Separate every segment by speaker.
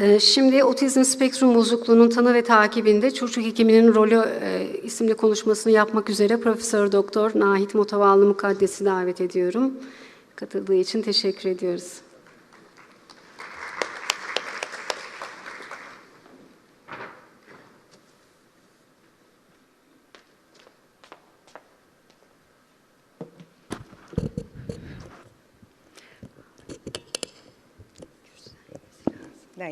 Speaker 1: Ee, Şimdi otizm spektrum bozukluğunun tanı ve takibinde çocuk hekiminin rolü e, isimli konuşmasını yapmak üzere Profesör Doktor Nahit Motavallı Mukaddes'i davet ediyorum. Katıldığı için teşekkür ediyoruz.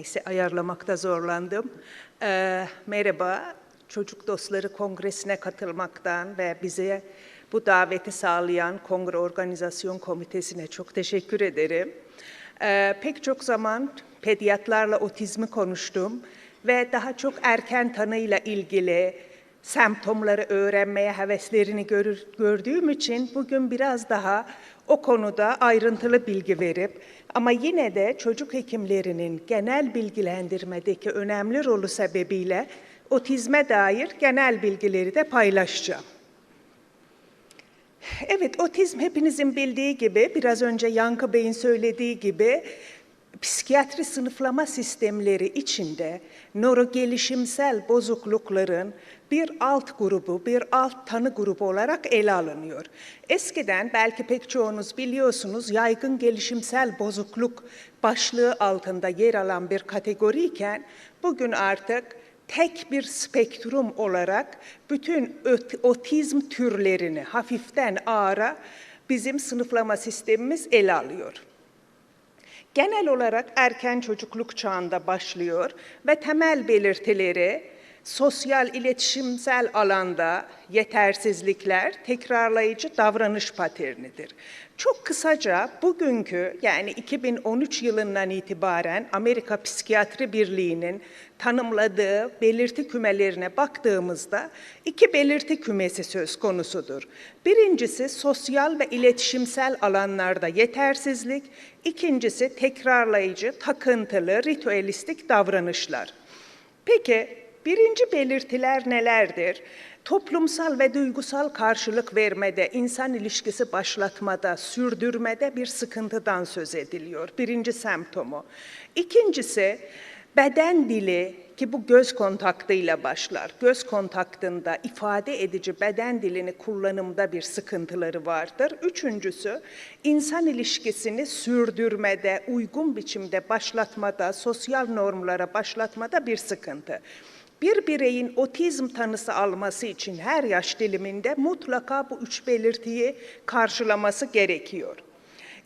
Speaker 2: Neyse ayarlamakta zorlandım. Ee, merhaba, Çocuk Dostları Kongresi'ne katılmaktan ve bize bu daveti sağlayan Kongre Organizasyon Komitesi'ne çok teşekkür ederim. Ee, pek çok zaman pediatrlarla otizmi konuştum ve daha çok erken tanıyla ilgili semptomları öğrenmeye heveslerini görür, gördüğüm için bugün biraz daha o konuda ayrıntılı bilgi verip ama yine de çocuk hekimlerinin genel bilgilendirmedeki önemli rolü sebebiyle otizme dair genel bilgileri de paylaşacağım. Evet, otizm hepinizin bildiği gibi, biraz önce Yankı Bey'in söylediği gibi, psikiyatri sınıflama sistemleri içinde nörogelişimsel bozuklukların bir alt grubu, bir alt tanı grubu olarak ele alınıyor. Eskiden belki pek çoğunuz biliyorsunuz yaygın gelişimsel bozukluk başlığı altında yer alan bir kategoriyken bugün artık tek bir spektrum olarak bütün otizm türlerini hafiften ağıra bizim sınıflama sistemimiz ele alıyor. Genel olarak erken çocukluk çağında başlıyor ve temel belirtileri sosyal iletişimsel alanda yetersizlikler, tekrarlayıcı davranış paternidir. Çok kısaca bugünkü yani 2013 yılından itibaren Amerika Psikiyatri Birliği'nin tanımladığı belirti kümelerine baktığımızda iki belirti kümesi söz konusudur. Birincisi sosyal ve iletişimsel alanlarda yetersizlik, ikincisi tekrarlayıcı, takıntılı, ritüelistik davranışlar. Peki birinci belirtiler nelerdir? Toplumsal ve duygusal karşılık vermede, insan ilişkisi başlatmada, sürdürmede bir sıkıntıdan söz ediliyor. Birinci semptomu. İkincisi, beden dili ki bu göz kontaktıyla başlar. Göz kontaktında ifade edici beden dilini kullanımda bir sıkıntıları vardır. Üçüncüsü, insan ilişkisini sürdürmede, uygun biçimde başlatmada, sosyal normlara başlatmada bir sıkıntı. Bir bireyin otizm tanısı alması için her yaş diliminde mutlaka bu üç belirtiyi karşılaması gerekiyor.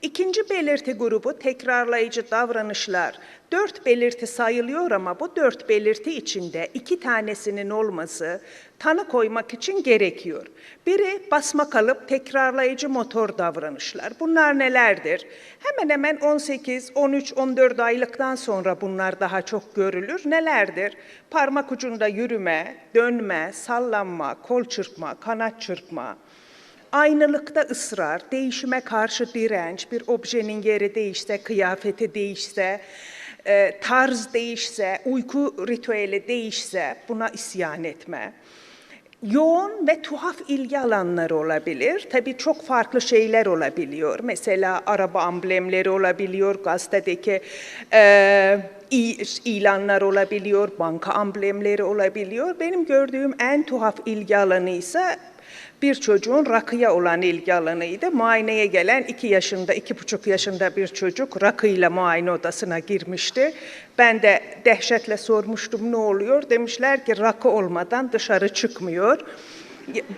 Speaker 2: İkinci belirti grubu tekrarlayıcı davranışlar. Dört belirti sayılıyor ama bu dört belirti içinde iki tanesinin olması tanı koymak için gerekiyor. Biri basma kalıp tekrarlayıcı motor davranışlar. Bunlar nelerdir? Hemen hemen 18, 13, 14 aylıktan sonra bunlar daha çok görülür. Nelerdir? Parmak ucunda yürüme, dönme, sallanma, kol çırpma, kanat çırpma, Aynılıkta ısrar, değişime karşı direnç, bir objenin yeri değişse, kıyafeti değişse, e, tarz değişse, uyku ritüeli değişse buna isyan etme. Yoğun ve tuhaf ilgi alanları olabilir. Tabii çok farklı şeyler olabiliyor. Mesela araba amblemleri olabiliyor, gazetedeki e, ilanlar olabiliyor, banka amblemleri olabiliyor. Benim gördüğüm en tuhaf ilgi alanı ise bir çocuğun rakıya olan ilgi alanıydı. Muayeneye gelen iki yaşında, iki buçuk yaşında bir çocuk rakıyla muayene odasına girmişti. Ben de dehşetle sormuştum ne oluyor? Demişler ki rakı olmadan dışarı çıkmıyor.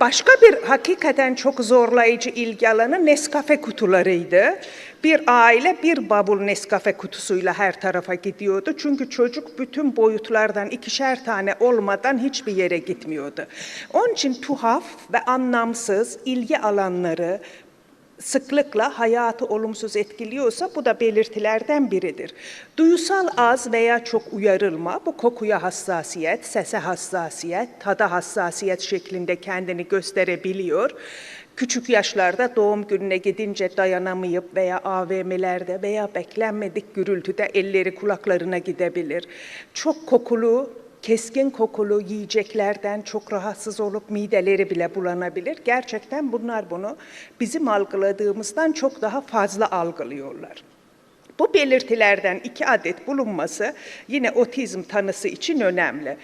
Speaker 2: Başka bir hakikaten çok zorlayıcı ilgi alanı Nescafe kutularıydı. Bir aile bir bavul Nescafe kutusuyla her tarafa gidiyordu. Çünkü çocuk bütün boyutlardan ikişer tane olmadan hiçbir yere gitmiyordu. Onun için tuhaf ve anlamsız ilgi alanları sıklıkla hayatı olumsuz etkiliyorsa bu da belirtilerden biridir. Duyusal az veya çok uyarılma, bu kokuya hassasiyet, sese hassasiyet, tada hassasiyet şeklinde kendini gösterebiliyor. Küçük yaşlarda doğum gününe gidince dayanamayıp veya AVM'lerde veya beklenmedik gürültüde elleri kulaklarına gidebilir. Çok kokulu keskin kokulu yiyeceklerden çok rahatsız olup mideleri bile bulanabilir. Gerçekten bunlar bunu bizim algıladığımızdan çok daha fazla algılıyorlar. Bu belirtilerden iki adet bulunması yine otizm tanısı için önemli.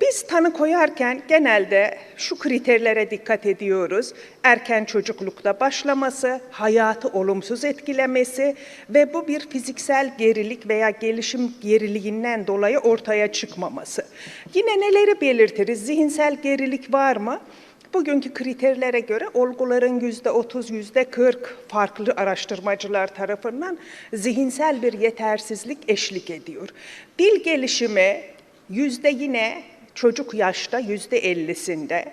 Speaker 2: Biz tanı koyarken genelde şu kriterlere dikkat ediyoruz. Erken çocuklukta başlaması, hayatı olumsuz etkilemesi ve bu bir fiziksel gerilik veya gelişim geriliğinden dolayı ortaya çıkmaması. Yine neleri belirtiriz? Zihinsel gerilik var mı? Bugünkü kriterlere göre olguların yüzde 30, yüzde 40 farklı araştırmacılar tarafından zihinsel bir yetersizlik eşlik ediyor. Dil gelişimi yüzde yine çocuk yaşta yüzde 50'sinde,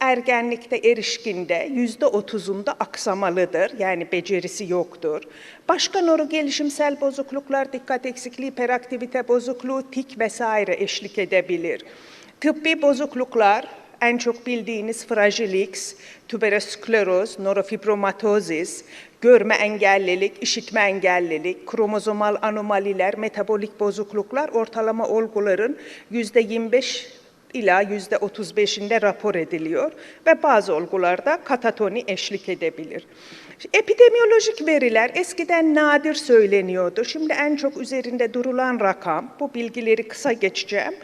Speaker 2: ergenlikte, erişkinde yüzde otuzunda aksamalıdır. Yani becerisi yoktur. Başka nörogelişimsel bozukluklar, dikkat eksikliği, hiperaktivite bozukluğu, tik vesaire eşlik edebilir. Tıbbi bozukluklar, en çok bildiğiniz fragilix, tüberoskleroz, norofibromatosis, görme engellilik, işitme engellilik, kromozomal anomaliler, metabolik bozukluklar ortalama olguların yüzde 25 ila yüzde 35'inde rapor ediliyor ve bazı olgularda katatoni eşlik edebilir. Epidemiyolojik veriler eskiden nadir söyleniyordu. Şimdi en çok üzerinde durulan rakam, bu bilgileri kısa geçeceğim.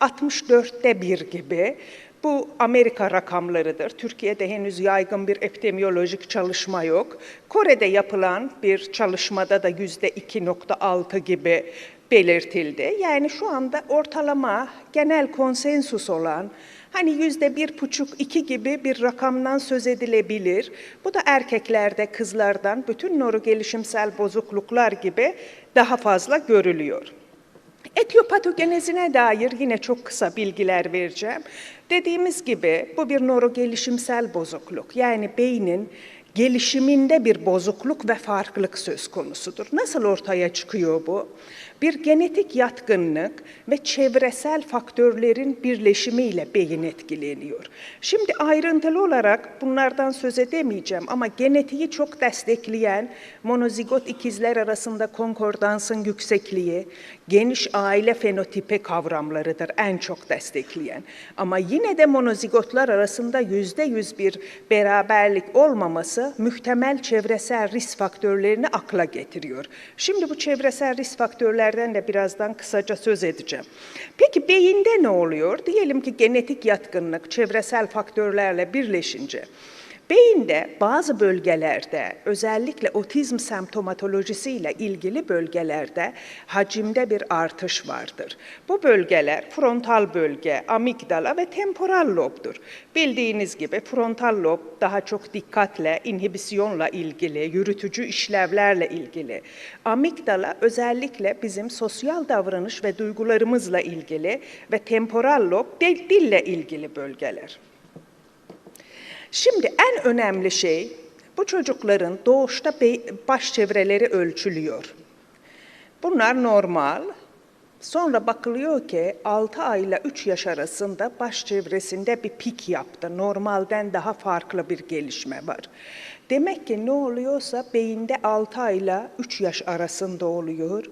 Speaker 2: 64'te bir gibi. Bu Amerika rakamlarıdır. Türkiye'de henüz yaygın bir epidemiyolojik çalışma yok. Kore'de yapılan bir çalışmada da yüzde 2.6 gibi belirtildi. Yani şu anda ortalama genel konsensus olan hani yüzde bir buçuk iki gibi bir rakamdan söz edilebilir. Bu da erkeklerde kızlardan bütün nörogelişimsel bozukluklar gibi daha fazla görülüyor. Etiyopatogenezine dair yine çok kısa bilgiler vereceğim. Dediğimiz gibi bu bir nörogelişimsel bozukluk. Yani beynin gelişiminde bir bozukluk ve farklılık söz konusudur. Nasıl ortaya çıkıyor bu? Bir genetik yatkınlık ve çevresel faktörlerin birleşimiyle beyin etkileniyor. Şimdi ayrıntılı olarak bunlardan söz edemeyeceğim ama genetiği çok destekleyen monozigot ikizler arasında konkordansın yüksekliği, geniş aile fenotipi kavramlarıdır en çok destekleyen. Ama yine de monozigotlar arasında yüzde yüz bir beraberlik olmaması muhtemel çevresel risk faktörlerini akla getiriyor. Şimdi bu çevresel risk faktörlerden de birazdan kısaca söz edeceğim. Peki beyinde ne oluyor? Diyelim ki genetik yatkınlık çevresel faktörlerle birleşince Beyinde bazı bölgelerde özellikle otizm semptomatolojisiyle ilgili bölgelerde hacimde bir artış vardır. Bu bölgeler frontal bölge, amigdala ve temporal lobdur. Bildiğiniz gibi frontal lob daha çok dikkatle, inhibisyonla ilgili, yürütücü işlevlerle ilgili. Amigdala özellikle bizim sosyal davranış ve duygularımızla ilgili ve temporal lob dille ilgili bölgeler. Şimdi en önemli şey bu çocukların doğuşta baş çevreleri ölçülüyor. Bunlar normal. Sonra bakılıyor ki 6 ay ile 3 yaş arasında baş çevresinde bir pik yaptı. Normalden daha farklı bir gelişme var. Demek ki ne oluyorsa beyinde 6 ay ile 3 yaş arasında oluyor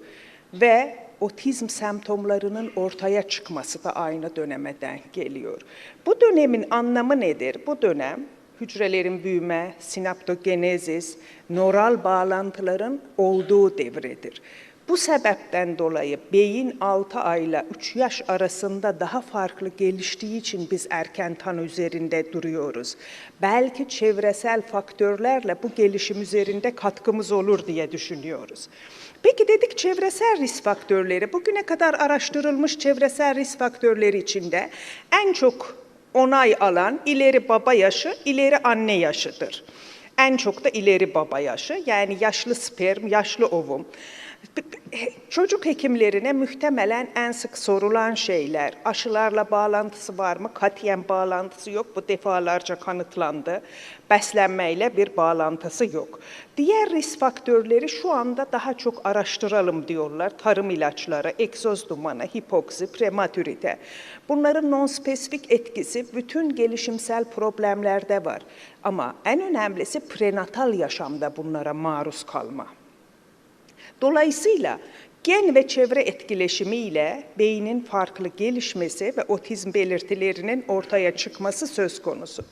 Speaker 2: ve otizm semptomlarının ortaya çıkması da aynı döneme denk geliyor. Bu dönemin anlamı nedir? Bu dönem hücrelerin büyüme, sinaptogenezis, nöral bağlantıların olduğu devredir. Bu sebepten dolayı beyin 6 ayla 3 yaş arasında daha farklı geliştiği için biz erken tanı üzerinde duruyoruz. Belki çevresel faktörlerle bu gelişim üzerinde katkımız olur diye düşünüyoruz. Peki dedik çevresel risk faktörleri. Bugüne kadar araştırılmış çevresel risk faktörleri içinde en çok onay alan ileri baba yaşı, ileri anne yaşıdır. En çok da ileri baba yaşı yani yaşlı sperm, yaşlı ovum. Çocuk hekimlerine muhtemelen en sık sorulan şeyler, aşılarla bağlantısı var mı? Katiyen bağlantısı yok, bu defalarca kanıtlandı. Beslenmeyle bir bağlantısı yok. Diğer risk faktörleri şu anda daha çok araştıralım diyorlar. Tarım ilaçları, egzoz dumanı, hipoksi, prematürite. Bunların non-spesifik etkisi bütün gelişimsel problemlerde var. Ama en önemlisi prenatal yaşamda bunlara maruz kalma. Dolayısıyla Gen ve çevre etkileşimiyle beynin farklı gelişmesi ve otizm belirtilerinin ortaya çıkması söz konusu.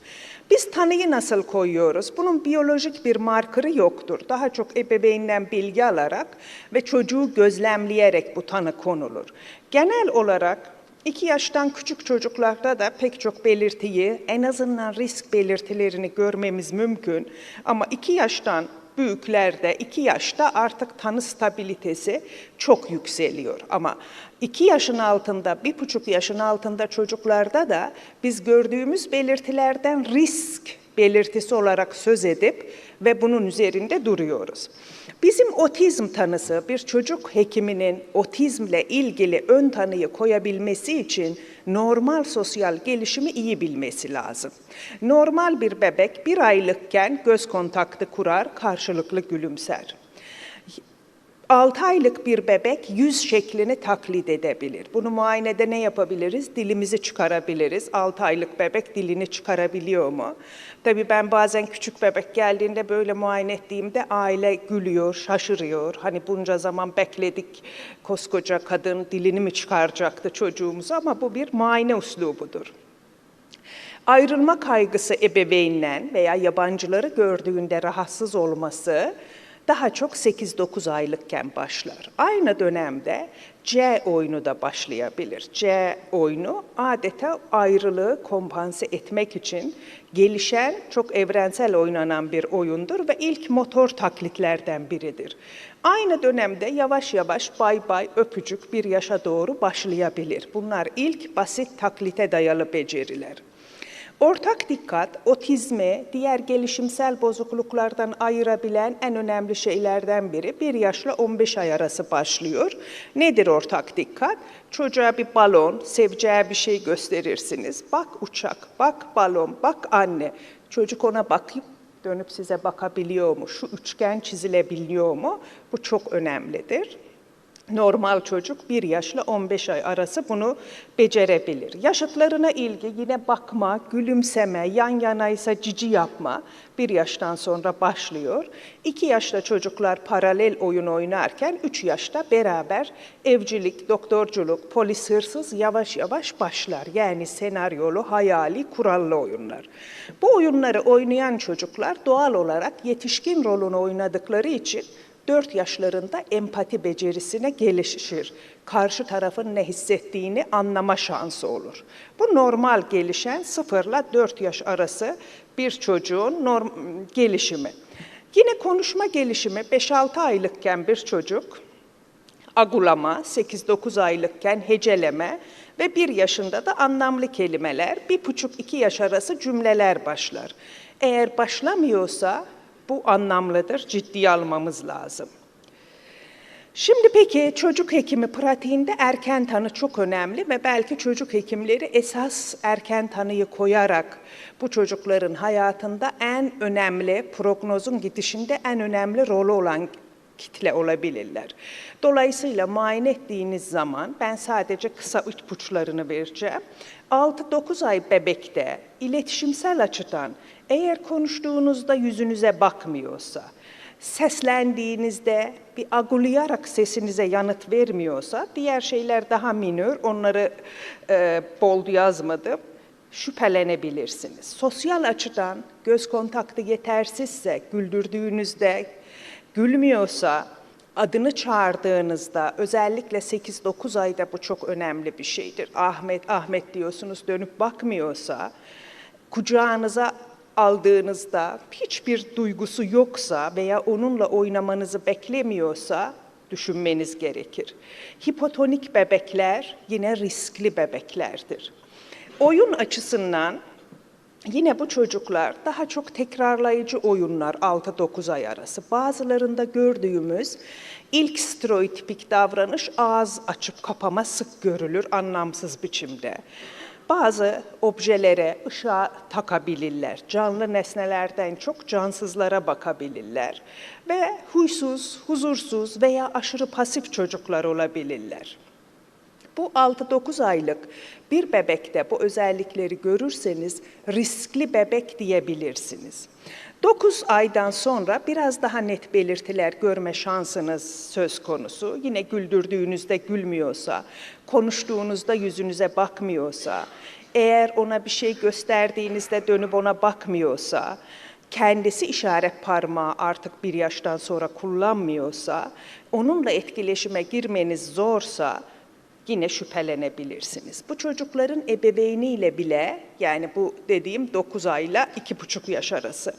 Speaker 2: Biz tanıyı nasıl koyuyoruz? Bunun biyolojik bir markırı yoktur. Daha çok ebeveynden bilgi alarak ve çocuğu gözlemleyerek bu tanı konulur. Genel olarak 2 yaştan küçük çocuklarda da pek çok belirtiyi, en azından risk belirtilerini görmemiz mümkün. Ama 2 yaştan büyüklerde 2 yaşta artık tanı stabilitesi çok yükseliyor. Ama 2 yaşın altında, 1,5 yaşın altında çocuklarda da biz gördüğümüz belirtilerden risk belirtisi olarak söz edip ve bunun üzerinde duruyoruz. Bizim otizm tanısı bir çocuk hekiminin otizmle ilgili ön tanıyı koyabilmesi için normal sosyal gelişimi iyi bilmesi lazım. Normal bir bebek bir aylıkken göz kontaktı kurar, karşılıklı gülümser. 6 aylık bir bebek yüz şeklini taklit edebilir. Bunu muayenede ne yapabiliriz? Dilimizi çıkarabiliriz. 6 aylık bebek dilini çıkarabiliyor mu? Tabii ben bazen küçük bebek geldiğinde böyle muayene ettiğimde aile gülüyor, şaşırıyor. Hani bunca zaman bekledik koskoca kadın dilini mi çıkaracaktı çocuğumuzu ama bu bir muayene uslubudur. Ayrılma kaygısı ebeveynden veya yabancıları gördüğünde rahatsız olması daha çok 8-9 aylıkken başlar. Aynı dönemde C oyunu da başlayabilir. C oyunu adeta ayrılığı kompanse etmek için gelişen, çok evrensel oynanan bir oyundur ve ilk motor taklitlerden biridir. Aynı dönemde yavaş yavaş bay bay öpücük bir yaşa doğru başlayabilir. Bunlar ilk basit taklite dayalı beceriler. Ortak dikkat, otizmi diğer gelişimsel bozukluklardan ayırabilen en önemli şeylerden biri. Bir yaşla 15 ay arası başlıyor. Nedir ortak dikkat? Çocuğa bir balon, seveceği bir şey gösterirsiniz. Bak uçak, bak balon, bak anne. Çocuk ona bakıp dönüp size bakabiliyor mu? Şu üçgen çizilebiliyor mu? Bu çok önemlidir. Normal çocuk 1 yaşla 15 ay arası bunu becerebilir. Yaşıtlarına ilgi yine bakma, gülümseme, yan yanaysa cici yapma bir yaştan sonra başlıyor. 2 yaşta çocuklar paralel oyun oynarken 3 yaşta beraber evcilik, doktorculuk, polis hırsız yavaş yavaş başlar. Yani senaryolu, hayali, kurallı oyunlar. Bu oyunları oynayan çocuklar doğal olarak yetişkin rolünü oynadıkları için 4 yaşlarında empati becerisine gelişir. Karşı tarafın ne hissettiğini anlama şansı olur. Bu normal gelişen 0 ile 4 yaş arası bir çocuğun norm gelişimi. Yine konuşma gelişimi 5-6 aylıkken bir çocuk agulama, 8-9 aylıkken heceleme ve 1 yaşında da anlamlı kelimeler, 1,5-2 yaş arası cümleler başlar. Eğer başlamıyorsa bu anlamlıdır, ciddiye almamız lazım. Şimdi peki çocuk hekimi pratiğinde erken tanı çok önemli ve belki çocuk hekimleri esas erken tanıyı koyarak bu çocukların hayatında en önemli, prognozun gidişinde en önemli rolü olan kitle olabilirler. Dolayısıyla muayene ettiğiniz zaman ben sadece kısa ipuçlarını vereceğim. 6-9 ay bebekte iletişimsel açıdan eğer konuştuğunuzda yüzünüze bakmıyorsa, seslendiğinizde bir agulayarak sesinize yanıt vermiyorsa, diğer şeyler daha minör, onları e, bol yazmadım, şüphelenebilirsiniz. Sosyal açıdan göz kontaktı yetersizse, güldürdüğünüzde, gülmüyorsa, adını çağırdığınızda özellikle 8-9 ayda bu çok önemli bir şeydir. Ahmet, Ahmet diyorsunuz dönüp bakmıyorsa, kucağınıza aldığınızda hiçbir duygusu yoksa veya onunla oynamanızı beklemiyorsa düşünmeniz gerekir. Hipotonik bebekler yine riskli bebeklerdir. Oyun açısından Yine bu çocuklar daha çok tekrarlayıcı oyunlar 6-9 ay arası. Bazılarında gördüğümüz ilk stereotipik davranış ağız açıp kapama sık görülür anlamsız biçimde. Bazı objelere ışığa takabilirler. Canlı nesnelerden çok cansızlara bakabilirler. Ve huysuz, huzursuz veya aşırı pasif çocuklar olabilirler. Bu 6-9 aylık bir bebekte bu özellikleri görürseniz riskli bebek diyebilirsiniz. 9 aydan sonra biraz daha net belirtiler görme şansınız söz konusu. Yine güldürdüğünüzde gülmüyorsa, konuştuğunuzda yüzünüze bakmıyorsa, eğer ona bir şey gösterdiğinizde dönüp ona bakmıyorsa, kendisi işaret parmağı artık bir yaştan sonra kullanmıyorsa, onunla etkileşime girmeniz zorsa yine şüphelenebilirsiniz. Bu çocukların ebeveyniyle bile yani bu dediğim 9 ayla 2,5 yaş arası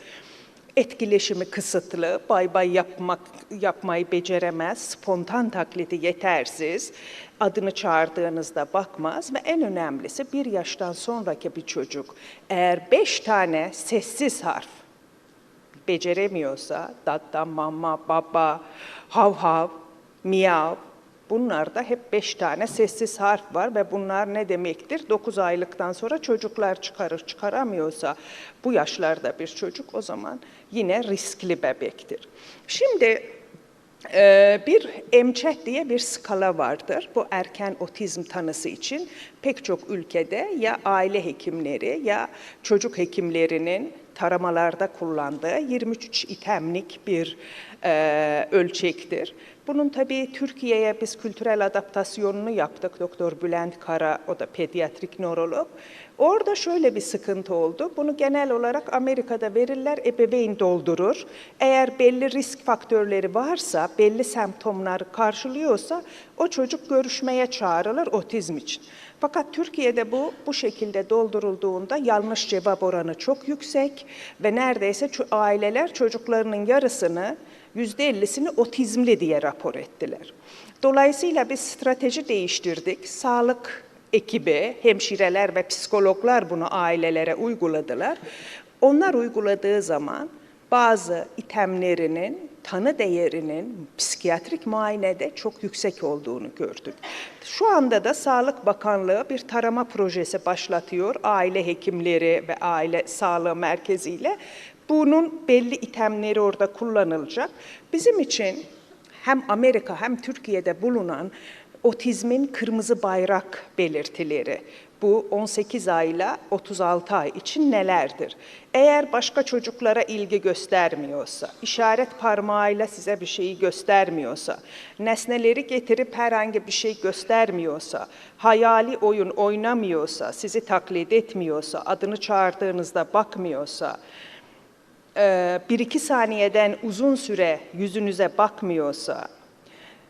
Speaker 2: etkileşimi kısıtlı, bay bay yapmak yapmayı beceremez, spontan taklidi yetersiz, adını çağırdığınızda bakmaz ve en önemlisi bir yaştan sonraki bir çocuk eğer beş tane sessiz harf beceremiyorsa, dada, mama, baba, hav hav, miyav, bunlarda hep beş tane sessiz harf var ve bunlar ne demektir? 9 aylıktan sonra çocuklar çıkarır, çıkaramıyorsa bu yaşlarda bir çocuk o zaman yine riskli bebektir. Şimdi ee, bir EMCET diye bir skala vardır. Bu erken otizm tanısı için pek çok ülkede ya aile hekimleri ya çocuk hekimlerinin taramalarda kullandığı 23 itemlik bir e, ölçektir. Bunun tabii Türkiye'ye biz kültürel adaptasyonunu yaptık. Doktor Bülent Kara, o da pediatrik nörolog. Orada şöyle bir sıkıntı oldu. Bunu genel olarak Amerika'da verirler, ebeveyn doldurur. Eğer belli risk faktörleri varsa, belli semptomları karşılıyorsa o çocuk görüşmeye çağrılır otizm için. Fakat Türkiye'de bu bu şekilde doldurulduğunda yanlış cevap oranı çok yüksek ve neredeyse aileler çocuklarının yarısını %50'sini otizmli diye rapor ettiler. Dolayısıyla biz strateji değiştirdik. Sağlık ekibi, hemşireler ve psikologlar bunu ailelere uyguladılar. Onlar uyguladığı zaman bazı itemlerinin tanı değerinin psikiyatrik muayenede çok yüksek olduğunu gördük. Şu anda da Sağlık Bakanlığı bir tarama projesi başlatıyor aile hekimleri ve aile sağlığı merkeziyle. Bunun belli itemleri orada kullanılacak. Bizim için hem Amerika hem Türkiye'de bulunan otizmin kırmızı bayrak belirtileri bu 18 ayla 36 ay için nelerdir? Eğer başka çocuklara ilgi göstermiyorsa, işaret parmağıyla size bir şeyi göstermiyorsa, nesneleri getirip herhangi bir şey göstermiyorsa, hayali oyun oynamıyorsa, sizi taklit etmiyorsa, adını çağırdığınızda bakmıyorsa, bir iki saniyeden uzun süre yüzünüze bakmıyorsa,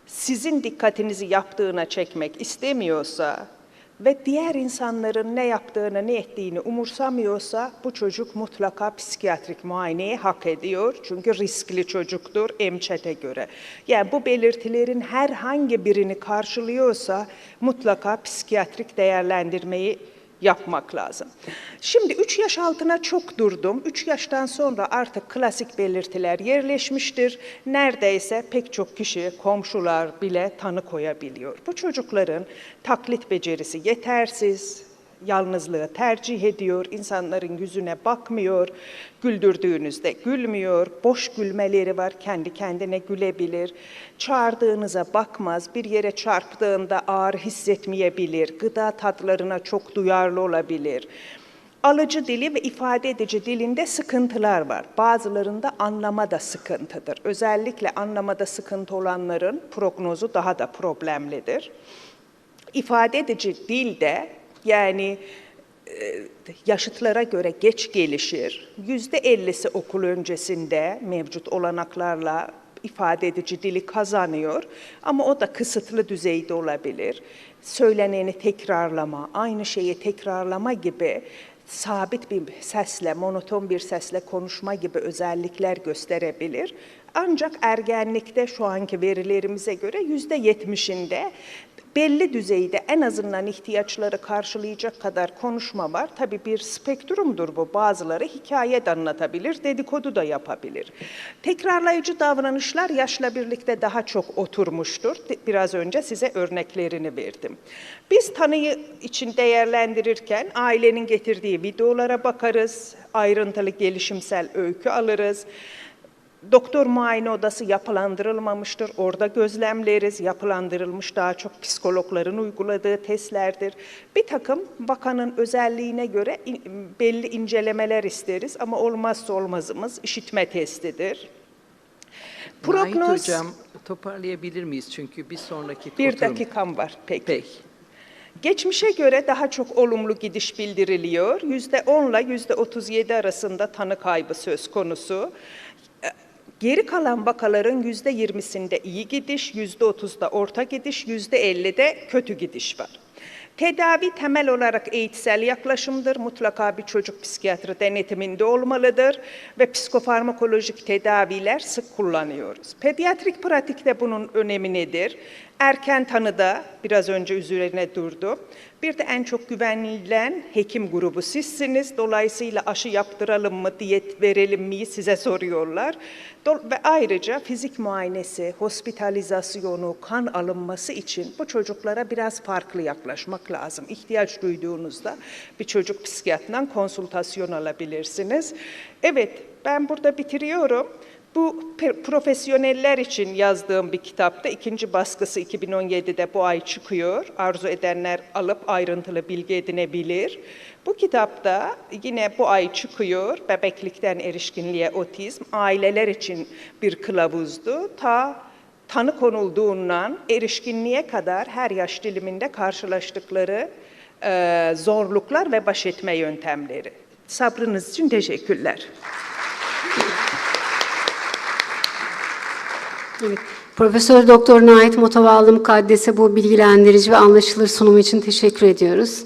Speaker 2: sizin dikkatinizi yaptığına çekmek istemiyorsa ve diğer insanların ne yaptığını, ne ettiğini umursamıyorsa bu çocuk mutlaka psikiyatrik muayeneyi hak ediyor. Çünkü riskli çocuktur EMÇET'e göre. Yani bu belirtilerin herhangi birini karşılıyorsa mutlaka psikiyatrik değerlendirmeyi yapmak lazım. Şimdi 3 yaş altına çok durdum. 3 yaştan sonra artık klasik belirtiler yerleşmiştir. Neredeyse pek çok kişi, komşular bile tanı koyabiliyor. Bu çocukların taklit becerisi yetersiz, yalnızlığı tercih ediyor, insanların yüzüne bakmıyor, güldürdüğünüzde gülmüyor, boş gülmeleri var, kendi kendine gülebilir, çağırdığınıza bakmaz, bir yere çarptığında ağır hissetmeyebilir, gıda tatlarına çok duyarlı olabilir. Alıcı dili ve ifade edici dilinde sıkıntılar var. Bazılarında anlama da sıkıntıdır. Özellikle anlamada sıkıntı olanların prognozu daha da problemlidir. İfade edici dilde yani e, yaşıtlara göre geç gelişir. Yüzde ellisi okul öncesinde mevcut olanaklarla ifade edici dili kazanıyor ama o da kısıtlı düzeyde olabilir. Söyleneni tekrarlama, aynı şeyi tekrarlama gibi sabit bir sesle, monoton bir sesle konuşma gibi özellikler gösterebilir. Ancak ergenlikte şu anki verilerimize göre yüzde yetmişinde belli düzeyde en azından ihtiyaçları karşılayacak kadar konuşma var. Tabii bir spektrumdur bu. Bazıları hikaye de anlatabilir, dedikodu da yapabilir. Tekrarlayıcı davranışlar yaşla birlikte daha çok oturmuştur. Biraz önce size örneklerini verdim. Biz tanıyı için değerlendirirken ailenin getirdiği videolara bakarız, ayrıntılı gelişimsel öykü alırız Doktor muayene odası yapılandırılmamıştır. Orada gözlemleriz. Yapılandırılmış daha çok psikologların uyguladığı testlerdir. Bir takım bakanın özelliğine göre in- belli incelemeler isteriz ama olmazsa olmazımız işitme testidir. Prognoz,
Speaker 3: hocam toparlayabilir miyiz? Çünkü bir sonraki
Speaker 2: bir
Speaker 3: oturum-
Speaker 2: dakikam var peki.
Speaker 3: Peki.
Speaker 2: Geçmişe göre daha çok olumlu gidiş bildiriliyor. Yüzde 10 ile yüzde 37 arasında tanı kaybı söz konusu. Geri kalan vakaların yüzde 20'sinde iyi gidiş, yüzde 30'da orta gidiş, yüzde 50'de kötü gidiş var. Tedavi temel olarak eğitsel yaklaşımdır. Mutlaka bir çocuk psikiyatri denetiminde olmalıdır ve psikofarmakolojik tedaviler sık kullanıyoruz. Pediatrik pratikte bunun önemi nedir? Erken tanıda biraz önce üzerine durdu. Bir de en çok güvenilen hekim grubu sizsiniz. Dolayısıyla aşı yaptıralım mı, diyet verelim mi size soruyorlar. Ve ayrıca fizik muayenesi, hospitalizasyonu, kan alınması için bu çocuklara biraz farklı yaklaşmak lazım. İhtiyaç duyduğunuzda bir çocuk psikiyatrından konsültasyon alabilirsiniz. Evet, ben burada bitiriyorum. Bu profesyoneller için yazdığım bir kitapta ikinci baskısı 2017'de bu ay çıkıyor. Arzu edenler alıp ayrıntılı bilgi edinebilir. Bu kitapta yine bu ay çıkıyor. Bebeklikten erişkinliğe otizm aileler için bir kılavuzdu. Ta tanı konulduğundan erişkinliğe kadar her yaş diliminde karşılaştıkları zorluklar ve baş etme yöntemleri. Sabrınız için teşekkürler.
Speaker 1: Evet. Profesör Doktor Nait Motovallı Mukaddes'e bu bilgilendirici ve anlaşılır sunum için teşekkür ediyoruz.